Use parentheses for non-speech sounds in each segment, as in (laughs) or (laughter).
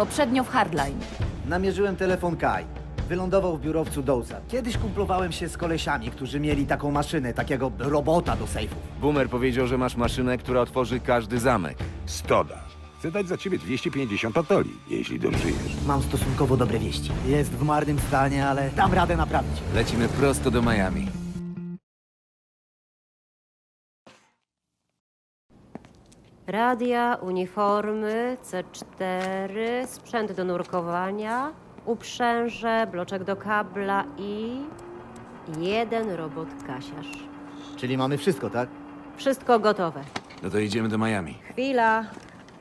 Poprzednio w Hardline. Namierzyłem telefon Kai. Wylądował w biurowcu Dousa. Kiedyś kumplowałem się z kolesiami, którzy mieli taką maszynę, takiego robota do sejfów. Boomer powiedział, że masz maszynę, która otworzy każdy zamek. Stoda. Chcę dać za ciebie 250 atoli, jeśli dożyjesz. Mam stosunkowo dobre wieści. Jest w marnym stanie, ale dam radę naprawić. Lecimy prosto do Miami. Radia, uniformy, C4, sprzęt do nurkowania, uprzęże, bloczek do kabla i jeden robot kasiarz. Czyli mamy wszystko, tak? Wszystko gotowe. No to idziemy do Miami. Chwila.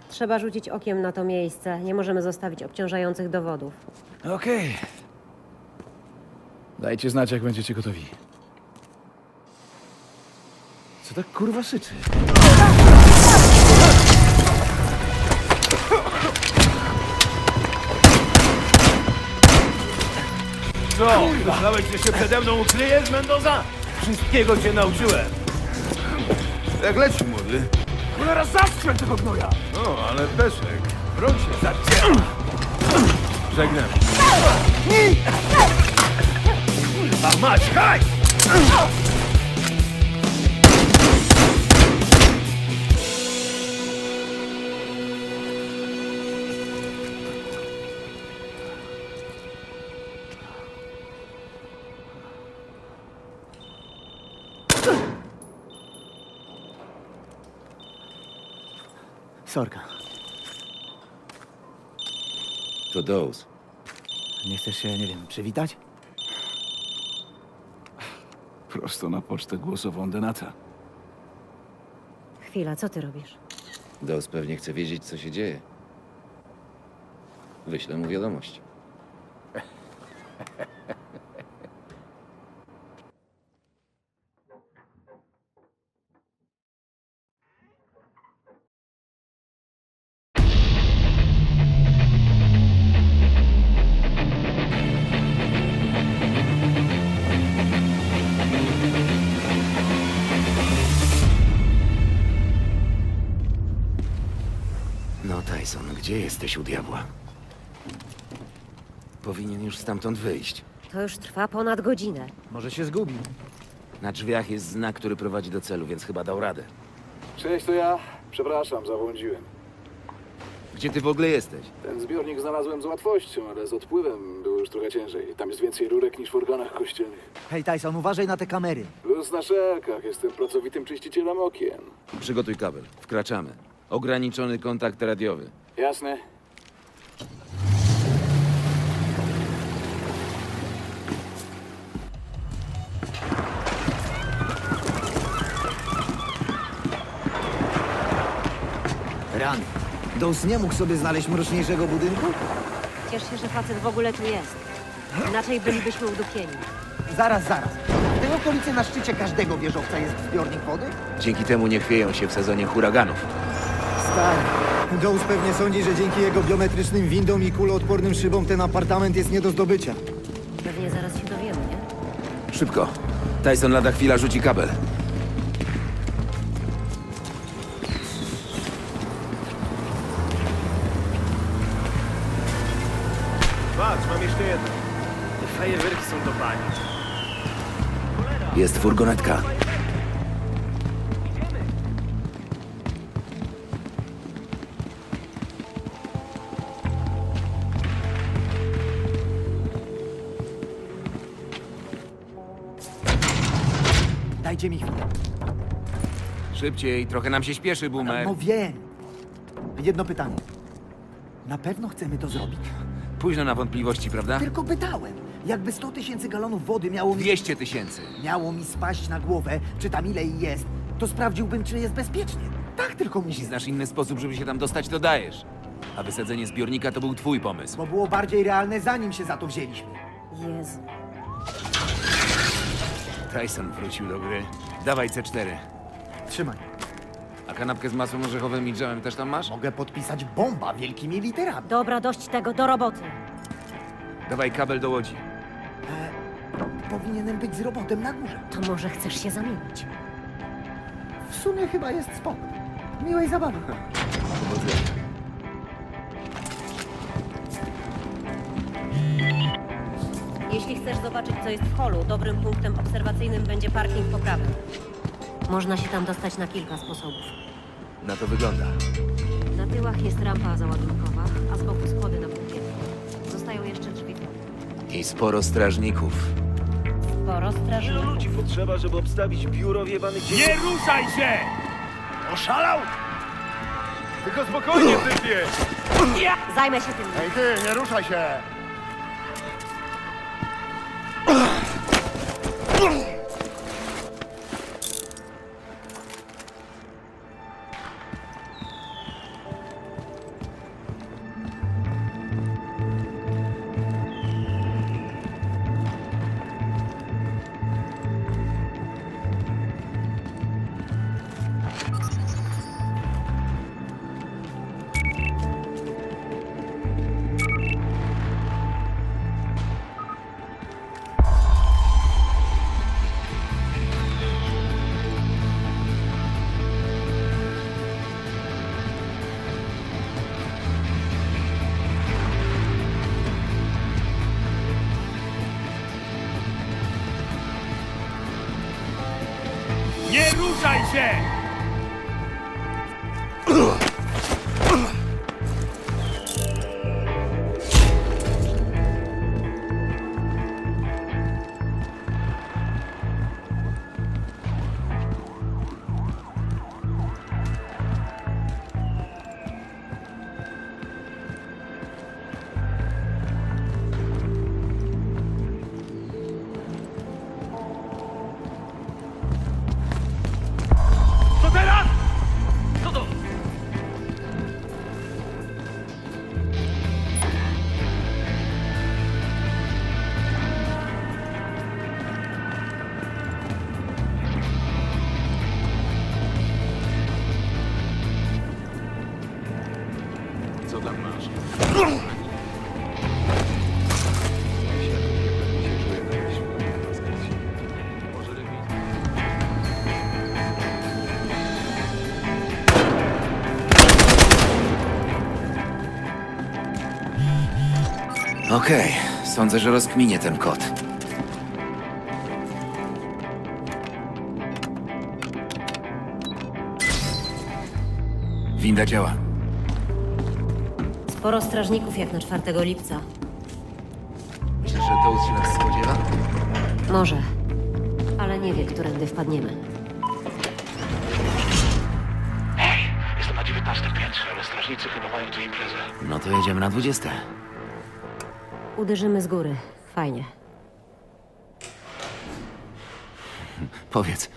Trzeba rzucić okiem na to miejsce. Nie możemy zostawić obciążających dowodów. Okej. Dajcie znać, jak będziecie gotowi. Co tak kurwa syczy? Co? Myślałeś, że się przede mną ukryjesz, Mendoza? Wszystkiego cię nauczyłem. Jak leci, młody? Cholera, zastrzel tego gnoja! No, ale Peszek, broń się zadziała. Żegnam. Kurwa mać, haj! Sorka. To Dose. Nie chcesz się, nie wiem, przywitać? Prosto na pocztę głosową Denata. Chwila, co ty robisz? Dose pewnie chce wiedzieć, co się dzieje. Wyślę mu wiadomość. Jesteś u diabła? Powinien już stamtąd wyjść. To już trwa ponad godzinę. Może się zgubił. Na drzwiach jest znak, który prowadzi do celu, więc chyba dał radę. Cześć, to ja. Przepraszam, zabłądziłem. Gdzie ty w ogóle jesteś? Ten zbiornik znalazłem z łatwością, ale z odpływem było już trochę ciężej. Tam jest więcej rurek niż w organach kościelnych. Hej, Tyson, uważaj na te kamery. Luz na szelkach, jestem pracowitym czyścicielem okien. Przygotuj kabel. Wkraczamy. Ograniczony kontakt radiowy. Jasne? Rany. Dous nie mógł sobie znaleźć mroczniejszego budynku? Ciesz się, że facet w ogóle tu jest. Inaczej bylibyśmy udupieni. Zaraz, zaraz. W tej okolicy na szczycie każdego wieżowca jest zbiornik wody? Dzięki temu nie chwieją się w sezonie huraganów. Stary. Dous pewnie sądzi, że dzięki jego biometrycznym windom i kuloodpornym szybom ten apartament jest nie do zdobycia. Pewnie zaraz się dowiemy, nie? Szybko. Tyson lada chwila rzuci kabel. Patrz, mam jeszcze jedno. Te fajerwerki są do bani. Jest furgonetka. Dajcie mi chwilę. Szybciej, trochę nam się śpieszy, Boomer. No wiem. Jedno pytanie. Na pewno chcemy to zrobić. Późno na wątpliwości, prawda? Tylko pytałem. Jakby 100 tysięcy galonów wody miało mi, 200 tysięcy. miało mi spaść na głowę, czy tam ile jej jest, to sprawdziłbym, czy jest bezpiecznie. Tak tylko Jeśli mówię. znasz inny sposób, żeby się tam dostać, to dajesz. A wysadzenie zbiornika to był twój pomysł. Bo było bardziej realne, zanim się za to wzięliśmy. Jezu. Tyson wrócił do gry. Dawaj C4. Trzymaj. A kanapkę z masłem orzechowym i dżemem też tam masz? Mogę podpisać bomba wielkimi literami. Dobra, dość tego, do roboty. Dawaj kabel do łodzi. Powinienem być z robotem na górze. To może chcesz się zamienić? W sumie chyba jest spoko. Miłej zabawy. (laughs) Powodzenia. Jeśli chcesz zobaczyć, co jest w holu, dobrym punktem obserwacyjnym będzie parking po prawym. Można się tam dostać na kilka sposobów. Na to wygląda. Na tyłach jest rampa załadunkowa, a z boku schody na półpiętro. Zostają jeszcze drzwi. I sporo strażników. Sporo strażników. ludzi potrzeba, żeby obstawić biuro w jebanych dzieci? Nie ruszaj się! Oszalał? Tylko spokojnie, typie! Zajmę się tym. Ej ty, nie ruszaj się! Okej, sądzę, że rozkminie ten kod. Winda działa. Sporo strażników jak na 4 lipca. Myślisz, że Dawes się nas spodziewa? Może. Ale nie wie, którędy wpadniemy. Jestem na 19 piętrze, ale strażnicy chyba mają tu imprezę. No to jedziemy na 20. Uderzymy z góry. Fajnie. Powiedz,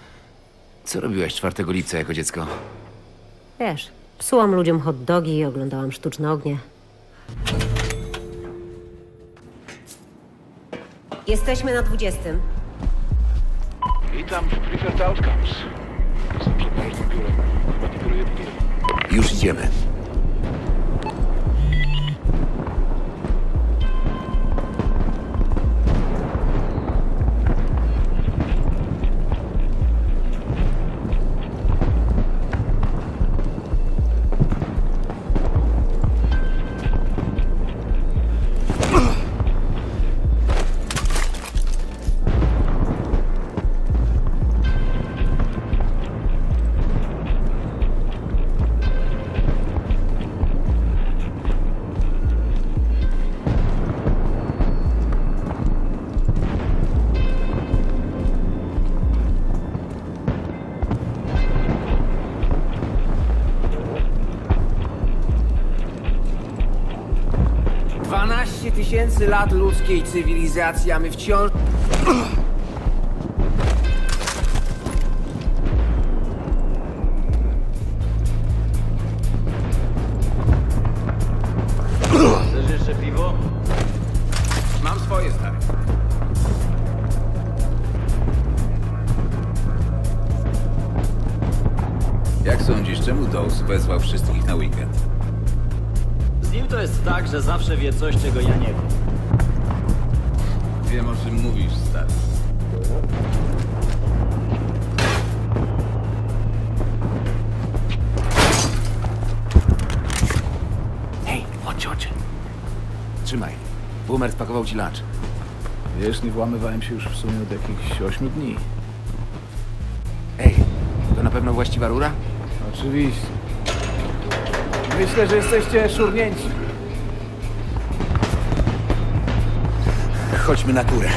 co robiłaś 4 lipca jako dziecko? Wiesz, psułam ludziom hot dogi i oglądałam sztuczne ognie. Jesteśmy na 20. Witam w Preferred Outcomes. Jestem przed biurem. Biura. Już idziemy. Tysięcy lat ludzkiej cywilizacji, a my wciąż... Chcesz jeszcze piwo? Mam swoje, stary. Jak sądzisz, czemu Dawes wezwał wszystkich na weekend? Z nim to jest tak, że zawsze wie coś, czego ja Boomer spakował ci lunch. Wiesz, nie włamywałem się już w sumie od jakichś ośmiu dni. Ej, to na pewno właściwa rura? Oczywiście. Myślę, że jesteście szurnięci. Chodźmy na górę.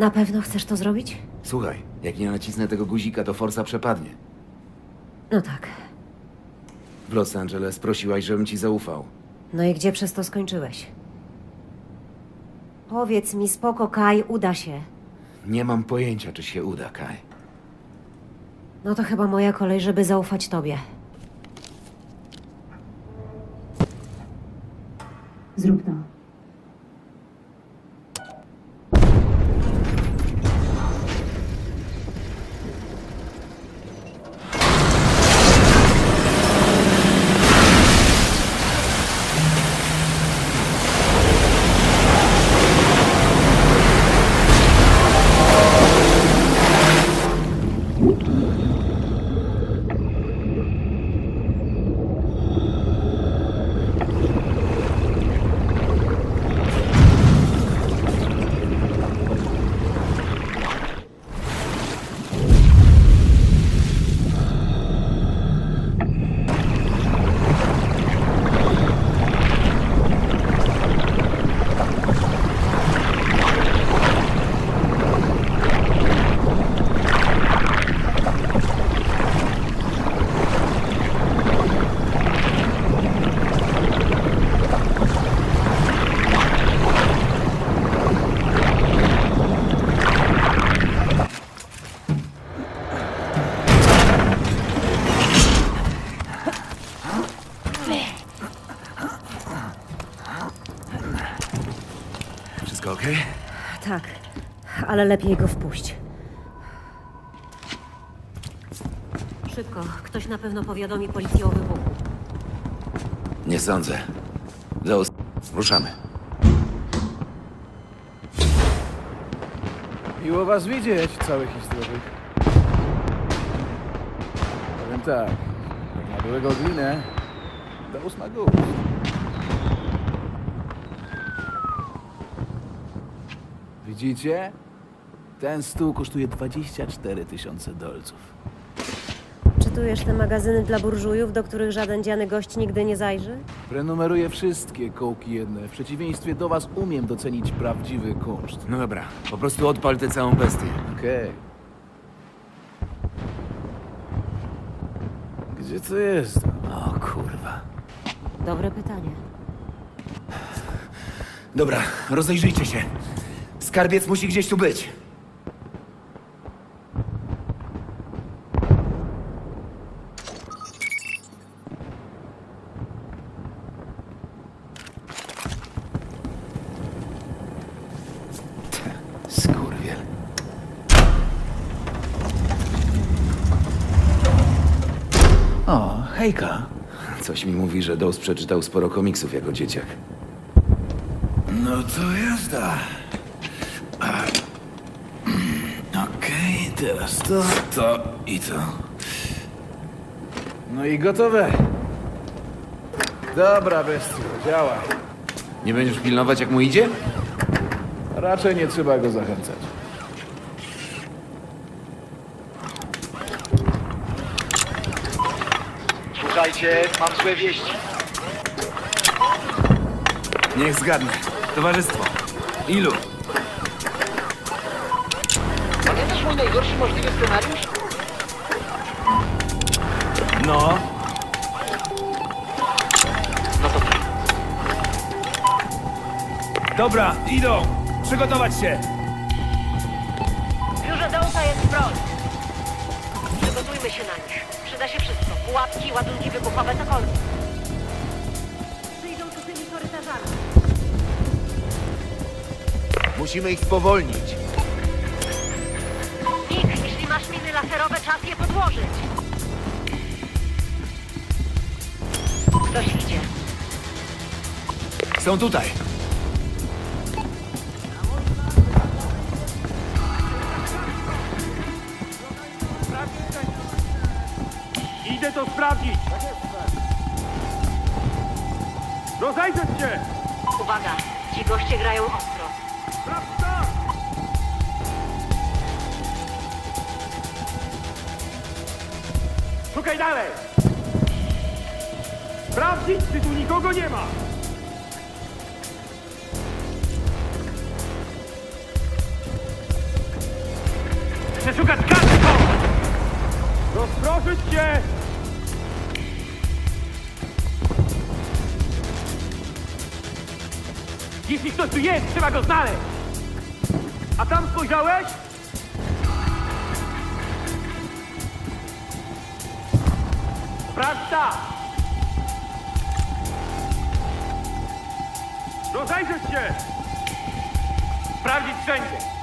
Na pewno chcesz to zrobić? Słuchaj, jak nie nacisnę tego guzika, to forsa przepadnie. No tak. W Los Angeles prosiłaś, żebym ci zaufał. No i gdzie przez to skończyłeś? Powiedz mi spoko, Kai, uda się. Nie mam pojęcia, czy się uda, Kai. No to chyba moja kolej, żeby zaufać tobie. Zrób to. Wszystko okej? Tak, ale lepiej go wpuść. Szybko, ktoś na pewno powiadomi policję o wybuchu. Nie sądzę. Los... Ruszamy. Miło was widzieć, cały historyk. Powiem tak, jak na byłego glinę, Deus ma gust. Widzicie? Ten stół kosztuje 24 tysiące dolców. Czytujesz te magazyny dla burżujów, do których żaden dziany gość nigdy nie zajrzy? Prenumeruję wszystkie kołki jedne. W przeciwieństwie do was umiem docenić prawdziwy kunszt. No dobra, po prostu odpal tę całą bestię. Okej. Gdzie to jest? O kurwa. Dobre pytanie. Dobra, rozejrzyjcie się. Skarbiec musi gdzieś tu być. Coś mi mówi, że Dawes przeczytał sporo komiksów jako dzieciak. No to jazda. A- Okej, teraz to, to i to. No i gotowe. Dobra, bestio, działaj. Nie będziesz pilnować, jak mu idzie? Raczej nie trzeba go zachęcać. Słuchajcie, mam złe wieści. Niech zgadnę. Towarzystwo. Ilu? Pamiętasz mój najgorszy możliwy scenariusz? No. Dobra, idą! Przygotować się! W biurze Dousa jest broń. Przygotujmy się na nich. Przyda się wszystko. Pułapki, ładunki wybuchowe, cokolwiek. Przyjdą tu tymi korytarzami. Musimy ich spowolnić. Nick, jeśli masz miny laserowe, czas je podłożyć. Ktoś idzie. Są tutaj. Sprawdzić! Rozejrzeć się! Uwaga, ci goście grają ostro. Sprawdź! Szukaj dalej! Sprawdzić, czy tu nikogo nie ma! Przeszukać każdy kąt! Rozproszyć się! Jeśli ktoś tu jest, trzeba go znaleźć! A tam spojrzałeś? Sprawdź! Rozejrzeć się! Sprawdzić wszędzie!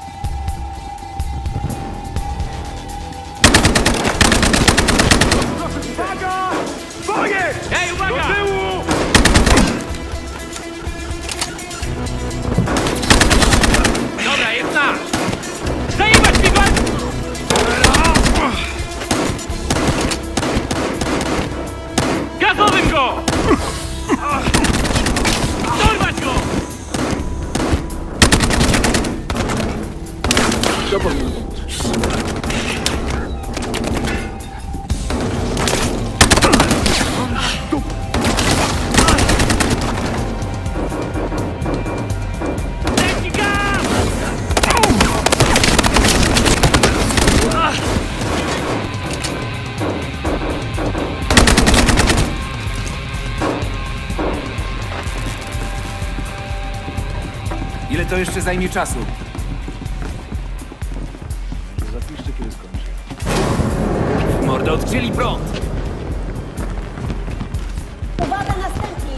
To jeszcze zajmie czasu? Zapiszcie, kiedy skończy. Mordę odcięli prąd! Uwaga, następni!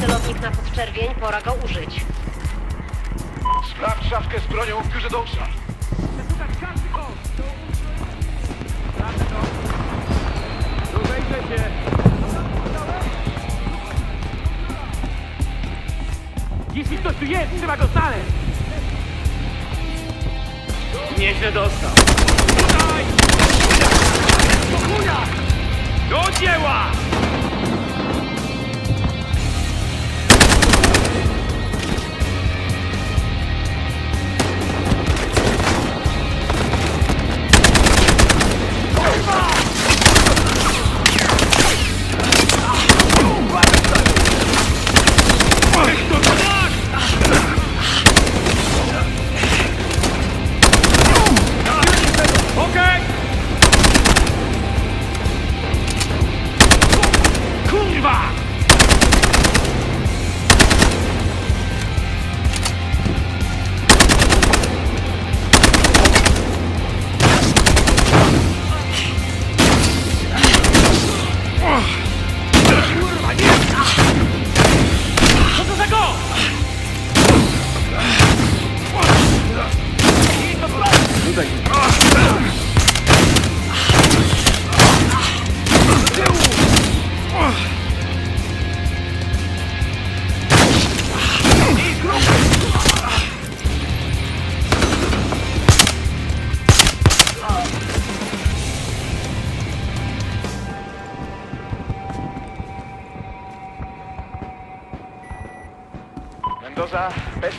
Celownik na podczerwień, pora go użyć. Sprawdź szafkę z bronią w biurze Dousa. Przeszukać Jeśli ktoś tu jest, trzeba go znaleźć! Nieźle dostał. Tutaj! Do dzieła!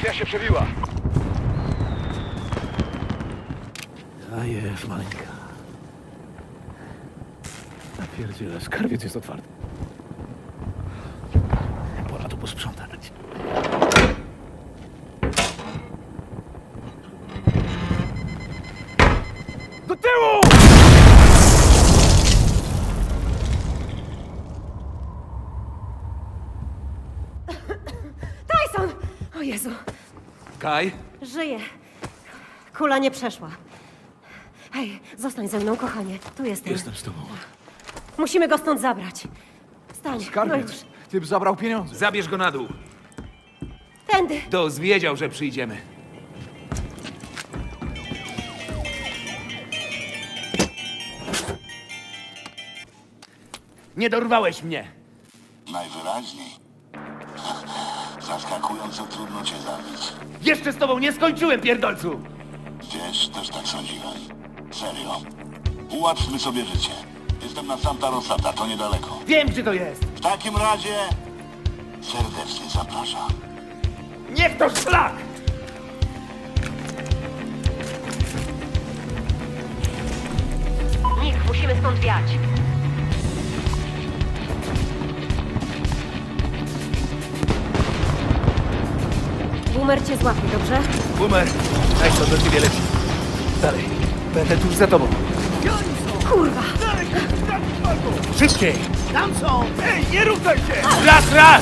Bestia się przebiła. A jest maleńka. A pierdziele, skarbiec jest otwarty. Pora tu posprzątać. Do tyłu! Tyson! O Jezu, Kaj? żyje. Kula nie przeszła. Hej, zostań ze mną, kochanie. Tu jestem. Jestem z tobą. Musimy go stąd zabrać. No już. Skarbiec, typ zabrał pieniądze. Zabierz go na dół. Tędy. Dos wiedział, że przyjdziemy. Nie dorwałeś mnie! Najwyraźniej. Zaskakująco trudno cię zabić. Jeszcze z tobą nie skończyłem, pierdolcu! Wiesz, też tak sądziłem. Serio. Ułatwmy sobie życie. Jestem na Santa Rosata, to niedaleko. Wiem, gdzie to jest! W takim razie serdecznie zapraszam. Niech to szlak! Nick, musimy stąd wiać. Boomer cię złapie, dobrze? Boomer, Tyson do ciebie leci. Dalej, będę tuż za tobą. Kurwa! Szybciej! Tam są! Ej, nie ruszaj się! Raz, raz!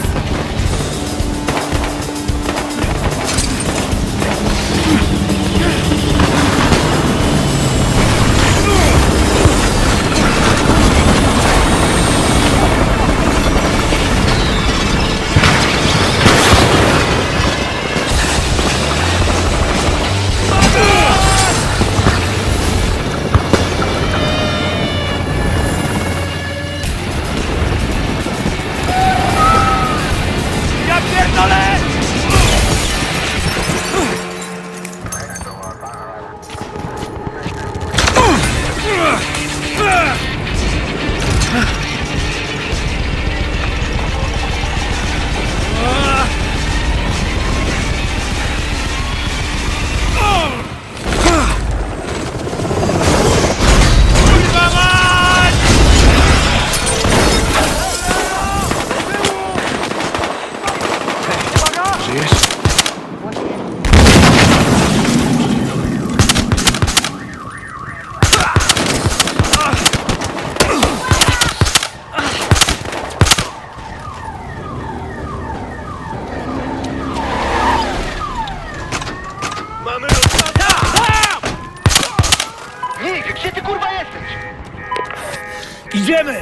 Idziemy!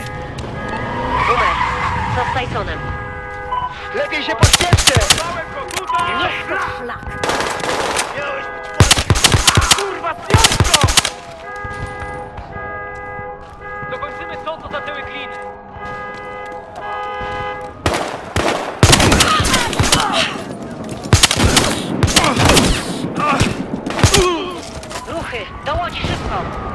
Boomer, co z Tysonem? Lepiej się pośpieszcie! Niech to szlak! Miałeś być Kurwa, piątko! Dokończymy to, co zaczęły kliny. Ruchy, do łodzi szybko!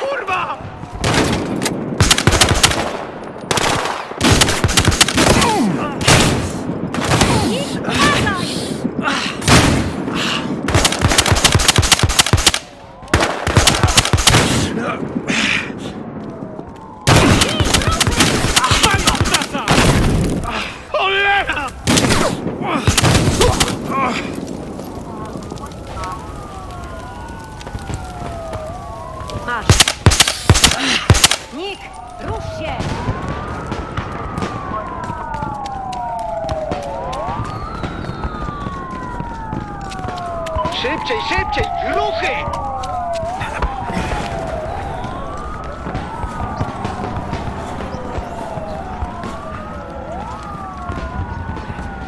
Kurwa! Cholera! Masz! Nick, rusz się! Szybciej, szybciej! Ruchy!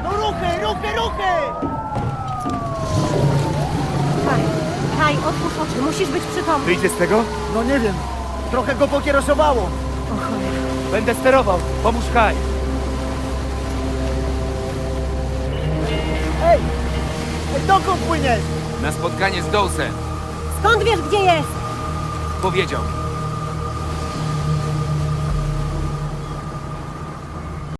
No ruchy, ruchy, ruchy! Kaj, Kaj, otwórz oczy, musisz być przytomny. Wyjdzie z tego? No nie wiem, trochę go pokierosowało. O cholera. Będę sterował. Pomóż Kaj. Ej! Ej, dokąd płyniesz? Na spotkanie z Dawsem. Skąd wiesz, gdzie jest? Powiedział mi.